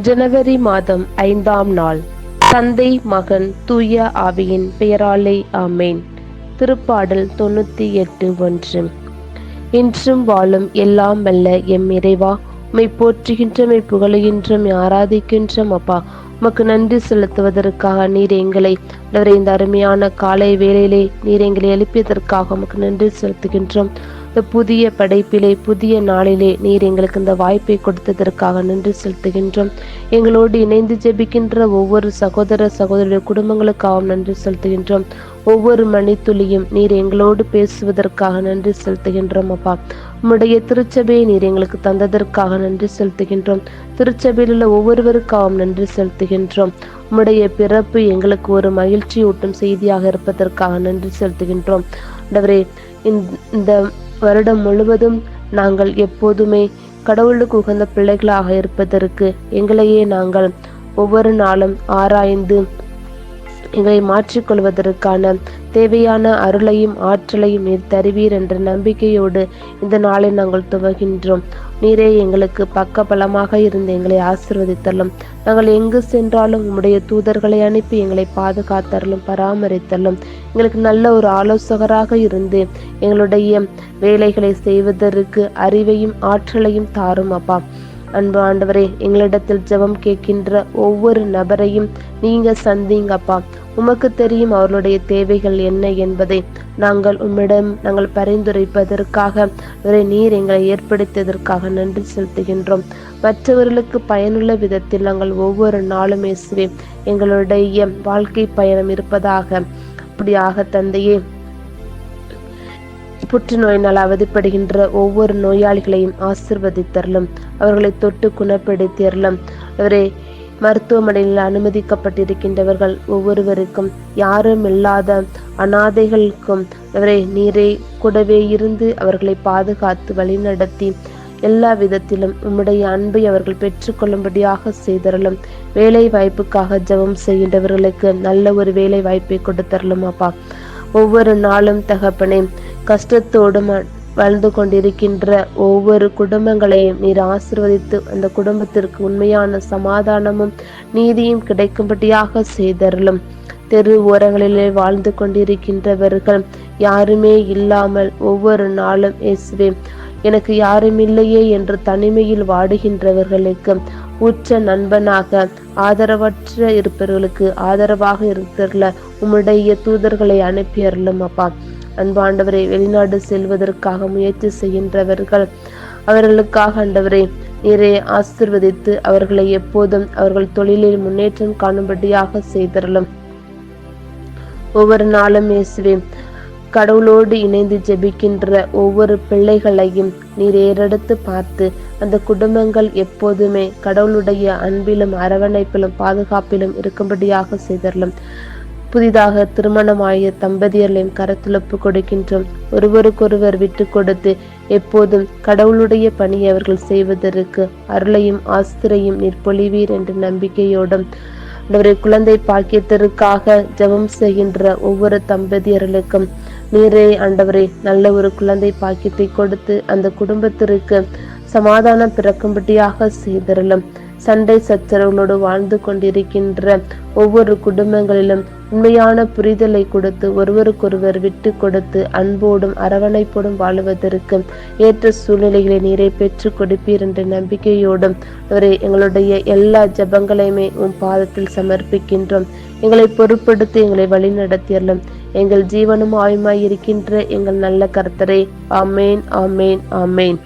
ஜனவரி மாதம் ஐந்தாம் நாள். தந்தை மகன் தூய ஆவியின் பெயராலே ஆமேன். திருப்பாடல் தொண்ணூத்தி எட்டு ஒன்று. இன்றும் வாழும் எல்லாம் வல்ல எம் இறைவா உமை போற்றுகின்ற மெய் ஆராதிக்கின்றோம் அப்பா. உமக்கு நன்றி செலுத்துவதற்காக நீர் எங்களை இந்த அருமையான காலை வேளையிலே நீர் எங்களை எழுப்பியதற்காக உமக்கு நன்றி செலுத்துகின்றோம். இந்த புதிய படைப்பிலே புதிய நாளிலே நீர் எங்களுக்கு இந்த வாய்ப்பை கொடுத்ததற்காக நன்றி செலுத்துகின்றோம். எங்களோடு இணைந்து ஜெபிக்கின்ற ஒவ்வொரு சகோதர சகோதரிய குடும்பங்களுக்காகவும் நன்றி செலுத்துகின்றோம். ஒவ்வொரு மணித்துளியும் நீர் எங்களோடு பேசுவதற்காக நன்றி செலுத்துகின்றோம் அப்பா. உம்முடைய திருச்சபையை நீர் எங்களுக்கு தந்ததற்காக நன்றி செலுத்துகின்றோம். திருச்சபையில் உள்ள ஒவ்வொருவருக்காகவும் நன்றி செலுத்துகின்றோம். உம்முடைய பிறப்பு எங்களுக்கு ஒரு மகிழ்ச்சியூட்டும் செய்தியாக இருப்பதற்காக நன்றி செலுத்துகின்றோம். இந்த வருடம் முழுவதும் நாங்கள் எப்போதுமே கடவுளுக்கு உகந்த பிள்ளைகளாக இருப்பதற்கு எங்களையே நாங்கள் ஒவ்வொரு நாளும் ஆராய்ந்து எங்களை மாற்றிக்கொள்வதற்கான தேவையான அருளையும் ஆற்றலையும் நீர் தருவீர் என்ற நம்பிக்கையோடு இந்த நாளை நாங்கள் துவகின்றோம் நீரே எங்களுக்கு பக்க பலமாக இருந்து எங்களை ஆசிர்வதித்தள்ளும் நாங்கள் எங்கு சென்றாலும் உம்முடைய தூதர்களை அனுப்பி எங்களை பாதுகாத்தரலும் பராமரித்தள்ளும் எங்களுக்கு நல்ல ஒரு ஆலோசகராக இருந்து எங்களுடைய வேலைகளை செய்வதற்கு அறிவையும் ஆற்றலையும் தாரும் அப்பா. அன்பு ஆண்டவரே எங்களிடத்தில் ஜெபம் கேட்கின்ற ஒவ்வொரு நபரையும் நீங்க சந்திங்கப்பா உமக்கு தெரியும் அவர்களுடைய தேவைகள் என்ன என்பதை நாங்கள் உம்மிடம் நாங்கள் பரிந்துரைப்பதற்காக அவரை நீர் எங்களை ஏற்படுத்தியதற்காக நன்றி செலுத்துகின்றோம். மற்றவர்களுக்கு பயனுள்ள விதத்தில் நாங்கள் ஒவ்வொரு நாளும் இயேசுவே எங்களுடைய வாழ்க்கை பயணம் இருப்பதாக அப்படியாக தந்தையே புற்றுநோயினால் அவதிப்படுகின்ற ஒவ்வொரு நோயாளிகளையும் ஆசிர்வதித்தரலும் அவர்களை தொட்டு குணப்படுத்தியறலும் அவரே மருத்துவமனையில் அனுமதிக்கப்பட்டிருக்கின்றவர்கள் ஒவ்வொருவருக்கும் யாரும் இல்லாத அனாதைகளுக்கும் அவரை நீரை கூடவே இருந்து அவர்களை பாதுகாத்து வழிநடத்தி எல்லா விதத்திலும் உம்முடைய அன்பை அவர்கள் பெற்றுக்கொள்ளும்படியாக செய்தரலும் வேலை வாய்ப்புக்காக ஜெபம் செய்கின்றவர்களுக்கு நல்ல ஒரு வேலை வாய்ப்பை கொடுத்தரலும் அப்பா ஒவ்வொரு நாளும் தகப்பனே கஷ்டத்தோடும் வாழ்ந்து கொண்டிருக்கின்ற ஒவ்வொரு குடும்பங்களையும் நீர் ஆசிர்வதித்து அந்த குடும்பத்திற்கு உண்மையான சமாதானமும் நீதியும் கிடைக்கும்படியாக செய்தருளும். தெரு ஓரங்களிலே வாழ்ந்து கொண்டிருக்கின்றவர்கள் யாருமே இல்லாமல் ஒவ்வொரு நாளும் இயேசுவே எனக்கு யாரும் இல்லையே என்று தனிமையில் வாடுகின்றவர்களுக்கு உற்ற நண்பனாக ஆதரவற்ற இருப்பவர்களுக்கு ஆதரவாக இருக்கிற உம்முடைய தூதர்களை அனுப்பியறலும் அப்பா. அன்பாண்டவரை வெளிநாடு செல்வதற்காக முயற்சி செய்கின்றவர்கள் அவர்களுக்காக ஆண்டவரை நீரே ஆசிர்வதித்து அவர்களை எப்போதும் அவர்கள் தொழிலில் முன்னேற்றம் காணும்படியாக செய்தரலும் ஒவ்வொரு நாளும் இயேசுவே கடவுளோடு இணைந்து ஜெபிக்கின்ற ஒவ்வொரு பிள்ளைகளையும் நீர் ஏறெடுத்து பார்த்து அந்த குடும்பங்கள் எப்போதுமே கடவுளுடைய அன்பிலும் அரவணைப்பிலும் பாதுகாப்பிலும் இருக்கும்படியாக செய்தரலும் புதிதாக திருமணமாகிய தம்பதியர்களையும் கரத்துலப்பு கொடுக்கின்றோம். ஒருவருக்கொருவர் விட்டு கொடுத்து எப்போதும் கடவுளுடைய பணியை அவர்கள் செய்வதற்கு அருளையும் ஆஸ்திரையும் நீர் பொழிவீர் என்ற நம்பிக்கையோடும் அவருடைய குழந்தை பாக்கியத்திற்காக ஜபம் செய்கின்ற ஒவ்வொரு தம்பதியர்களுக்கும் நீரே ஆண்டவரே நல்ல ஒரு குழந்தை பாக்கியத்தை கொடுத்து அந்த குடும்பத்திற்கு சமாதானம் பிறக்கும்படியாக செய்தரலும் சண்டை சச்சரவுகளோடு வாழ்ந்து கொண்டிருக்கின்ற ஒவ்வொரு குடும்பங்களிலும் உண்மையான புரிதலை கொடுத்து ஒருவருக்கொருவர் விட்டு கொடுத்து அன்போடும் அரவணைப்போடும் வாழுவதற்கு ஏற்ற சூழ்நிலைகளை நீரை பெற்று கொடுப்பீர் என்ற நம்பிக்கையோடும் அவரை எங்களுடைய எல்லா ஜெபங்களையுமே உன் பாதத்தில் சமர்ப்பிக்கின்றோம். எங்களை பொருட்படுத்தி எங்களை வழிநடத்தியறலும் எங்கள் ஜீவனும் ஆயுமாய் இருக்கின்ற எங்கள் நல்ல கர்த்தரே. ஆமேன் ஆமேன் ஆமேன்.